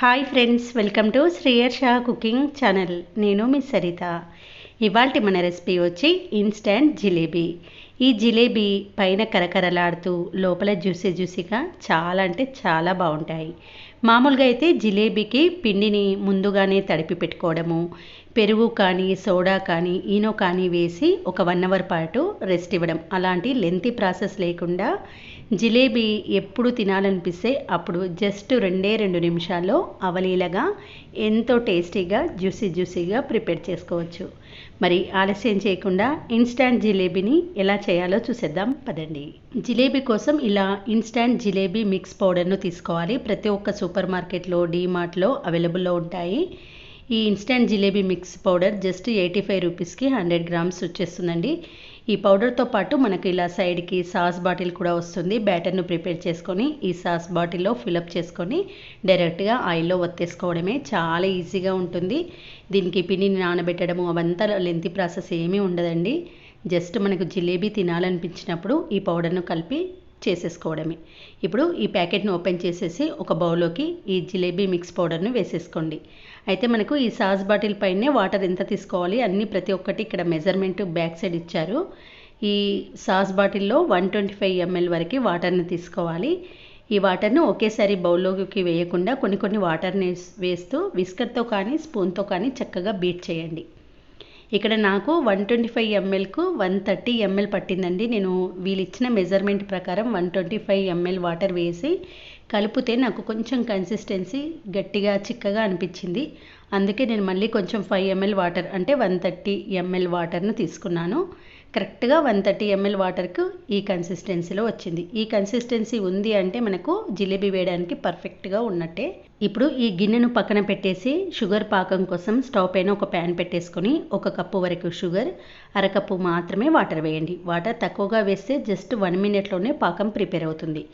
Hi friends welcome to శ్రీయర్ షా cooking channel నేను మీ సరిత. ఇవాళ మన రెసిపీ వచ్చి ఇన్స్టంట్ జిలేబీ. ఈ జిలేబీ పైన కరకరలాడుతూ లోపల జ్యూసీ జ్యూసీగా చాలా అంటే చాలా బాగుంటాయి. మామూలుగా అయితే జిలేబీకి పిండిని ముందుగానే తడిపి పెట్టుకోవడము పెరుగు కానీ సోడా కానీ ఈనో కానీ వేసి ఒక వన్ అవర్ పాటు రెస్ట్ ఇవ్వడం. అలాంటి లెంతీ ప్రాసెస్ లేకుండా జిలేబీ ఎప్పుడు తినాలనిపిస్తే అప్పుడు జస్ట్ రెండే రెండు నిమిషాల్లో అవలీలగా ఎంతో టేస్టీగా జ్యూసీ జ్యూసీగా ప్రిపేర్ చేసుకోవచ్చు. మరి ఆలస్యం చేయకుండా ఇన్స్టాంట్ జిలేబీని ఎలా చేయాలో చూసేద్దాం పదండి. జిలేబీ కోసం ఇలా ఇన్స్టాంట్ జిలేబీ మిక్స్ పౌడర్ను తీసుకోవాలి. ప్రతి ఒక్క సూపర్ మార్కెట్లో డీమార్ట్లో అవైలబుల్లో ఉంటాయి. ఈ instant jalebi mix powder just eighty five రూపీస్కి హండ్రెడ్ గ్రామ్స్ వచ్చేస్తుందండి. ఈ పౌడర్తో పాటు మనకు ఇలా సైడ్కి సాస్ బాటిల్ కూడా వస్తుంది. బ్యాటర్ను ప్రిపేర్ చేసుకొని ఈ సాస్ బాటిల్లో ఫిలప్ చేసుకొని డైరెక్ట్గా ఆయిల్లో వత్తేసుకోవడమే చాలా ఈజీగా ఉంటుంది. దీనికి పిండిని నానబెట్టడము అవంతా లెంతి ప్రాసెస్ ఏమీ ఉండదండి. జస్ట్ మనకు జిలేబీ తినాలనిపించినప్పుడు ఈ పౌడర్ను కలిపి చేసేసుకోవడమే. ఇప్పుడు ఈ ప్యాకెట్ను ఓపెన్ చేసేసి ఒక బౌల్లోకి ఈ జిలేబీ మిక్స్ పౌడర్ను వేసేసుకోండి. అయితే మనకు ఈ సాస్ బాటిల్ పైనే వాటర్ ఎంత తీసుకోవాలి అన్నీ ప్రతి ఒక్కటి ఇక్కడ మెజర్మెంట్ బ్యాక్ సైడ్ ఇచ్చారు. ఈ సాస్ బాటిల్లో వన్ ట్వంటీ ఫైవ్ ఎంఎల్ వరకు వాటర్ని తీసుకోవాలి. ఈ వాటర్ను ఒకేసారి బౌల్లోకి వేయకుండా కొన్ని కొన్ని వాటర్ని వేస్తూ విస్కర్తో కానీ స్పూన్తో కానీ చక్కగా బీట్ చేయండి. ఇక్కడ నాకు వన్ ట్వంటీ ఫైవ్ ఎంఎల్కు వన్ థర్టీ ఎంఎల్ పట్టిందండి. నేను వీళ్ళు ఇచ్చిన మెజర్మెంట్ ప్రకారం one twenty five ml water వేసి కలిపితే నాకు కొంచెం కన్సిస్టెన్సీ గట్టిగా చిక్కగా అనిపించింది. అందుకే నేను మళ్ళీ కొంచెం ఫైవ్ ఎంఎల్ వాటర్ అంటే వన్ థర్టీ ఎంఎల్ వాటర్ను తీసుకున్నాను. కరెక్ట్గా వన్ థర్టీ ఎంఎల్ వాటర్కు ఈ కన్సిస్టెన్సీలో వచ్చింది. ఈ కన్సిస్టెన్సీ ఉంది అంటే మనకు జిలేబీ వేయడానికి పర్ఫెక్ట్గా ఉన్నట్టే. ఇప్పుడు ఈ గిన్నెను పక్కన పెట్టేసి షుగర్ పాకం కోసం స్టవ్ పైన ఒక ప్యాన్ పెట్టేసుకొని ఒక కప్పు వరకు షుగర్ అరకప్పు మాత్రమే వాటర్ వేయండి. వాటర్ తక్కువగా వేస్తే జస్ట్ వన్ మినిట్లోనే పాకం ప్రిపేర్ అవుతుంది.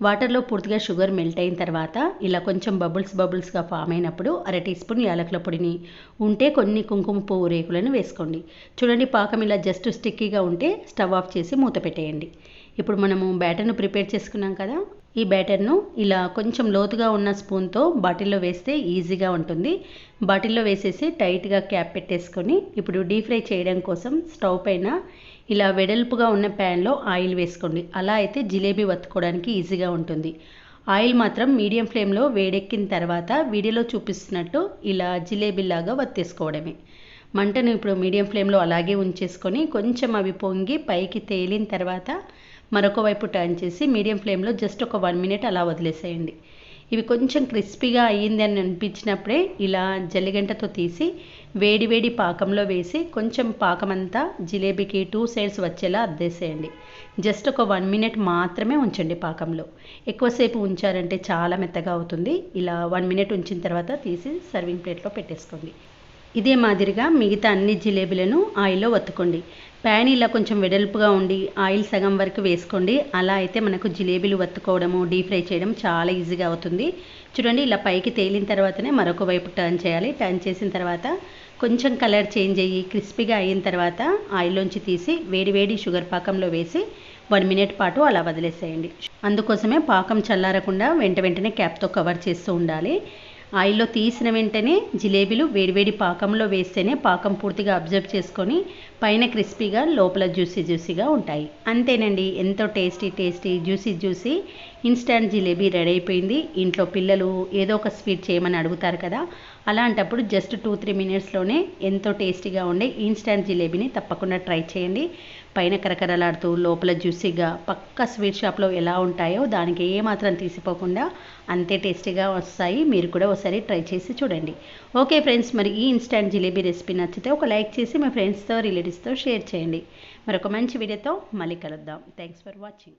వాటర్లో పూర్తిగా షుగర్ మెల్ట్ అయిన తర్వాత ఇలా కొంచెం బబుల్స్ బబుల్స్గా ఫామ్ అయినప్పుడు అర టీ స్పూన్ యాలకుల పొడిని ఉంటే కొన్ని కుంకుమ పువ్వు రేకులను వేసుకోండి. చూడండి పాకం ఇలా జస్ట్ స్టిక్కీగా ఉంటే స్టవ్ ఆఫ్ చేసి మూత పెట్టేయండి. ఇప్పుడు మనము బ్యాటర్ను ప్రిపేర్ చేసుకున్నాం కదా? ఈ బ్యాటర్ను ఇలా కొంచెం లోతుగా ఉన్న స్పూన్తో బాటిల్లో వేస్తే ఈజీగా ఉంటుంది. బాటిల్లో వేసేసి టైట్గా క్యాప్ పెట్టేసుకొని ఇప్పుడు డీప్ ఫ్రై చేయడం కోసం స్టవ్ పైన ఇలా వెడల్పుగా ఉన్న ప్యాన్లో ఆయిల్ వేసుకోండి. అలా అయితే జిలేబీ వత్తుకోవడానికి ఈజీగా ఉంటుంది. ఆయిల్ మాత్రం మీడియం ఫ్లేమ్లో వేడెక్కిన తర్వాత వీడియోలో చూపిస్తున్నట్టు ఇలా జిలేబీలాగా వత్తేసుకోవడమే. మంటను ఇప్పుడు మీడియం ఫ్లేమ్లో అలాగే ఉంచేసుకొని కొంచెం అవి పొంగి పైకి తేలిన తర్వాత మరొక వైపు టర్న్ చేసి మీడియం ఫ్లేమ్లో జస్ట్ ఒక వన్ మినిట్ అలా వదిలేసేయండి. ఇవి కొంచెం క్రిస్పీగా అయ్యింది అని అనిపించినప్పుడే ఇలా జల్లిగంటతో తీసి వేడివేడి పాకంలో వేసి కొంచెం పాకమంతా జిలేబీకి టూ సైడ్స్ వచ్చేలా అద్దేసేయండి. జస్ట్ ఒక వన్ మినిట్ మాత్రమే ఉంచండి పాకంలో. ఎక్కువసేపు ఉంచారంటే చాలా మెత్తగా అవుతుంది. ఇలా వన్ మినిట్ ఉంచిన తర్వాత తీసి సర్వింగ్ ప్లేట్లో పెట్టేసుకోండి. ఇదే మాదిరిగా మిగతా అన్ని జిలేబీలను ఆయిల్లో వత్తుకోండి ప్యాన్ ఇలా కొంచెం వెడల్పుగా ఉండి ఆయిల్ సగం వరకు వేసుకోండి. అలా అయితే మనకు జిలేబీలు వత్తుకోవడము డీప్ ఫ్రై చేయడం చాలా ఈజీగా అవుతుంది. చూడండి ఇలా పైకి తేలిన తర్వాతనే మరొక వైపు టర్న్ చేయాలి. టర్న్ చేసిన తర్వాత కొంచెం కలర్ చేంజ్ అయ్యి క్రిస్పీగా అయిన తర్వాత ఆయిల్లోంచి తీసి వేడి వేడి షుగర్ పాకంలో వేసి వన్ మినిట్ పాటు అలా వదిలేసేయండి. అందుకోసమే పాకం చల్లారకుండా వెంట వెంటనే క్యాప్తో కవర్ చేస్తూ ఉండాలి. ఆయిల్లో తీసిన వెంటనే జిలేబీలు వేడివేడి పాకంలో వేస్తేనే పాకం పూర్తిగా అబ్జర్వ్ చేసుకొని పైన క్రిస్పీగా లోపల జ్యూసీ జ్యూసీగా ఉంటాయి. అంతేనండి ఎంతో tasty tasty juicy juicy. Instant jalebi ready అయిపోయింది. ఇంట్లో పిల్లలు ఏదో ఒక స్వీట్ చేయమని అడుగుతారు కదా అలాంటప్పుడు జస్ట్ టూ త్రీ మినిట్స్లోనే ఎంతో టేస్టీగా ఉండే ఇన్స్టాంట్ జిలేబీని తప్పకుండా ట్రై చేయండి. పైన కరకరలాడుతూ లోపల జ్యూసీగా పక్క స్వీట్ షాప్లో ఎలా ఉంటాయో దానికి ఏమాత్రం తీసిపోకుండా అంతే టేస్టీగా వస్తాయి. మీరు కూడా ఒకసారి ట్రై చేసి చూడండి. ఓకే ఫ్రెండ్స్ మరి ఈ ఇన్స్టాంట్ జిలేబీ రెసిపీ నచ్చితే ఒక లైక్ చేసి మీ ఫ్రెండ్స్తో రిలేటివ్స్తో షేర్ చేయండి. మరొక మంచి వీడియోతో మళ్ళీ కలుద్దాం. Thanks for watching.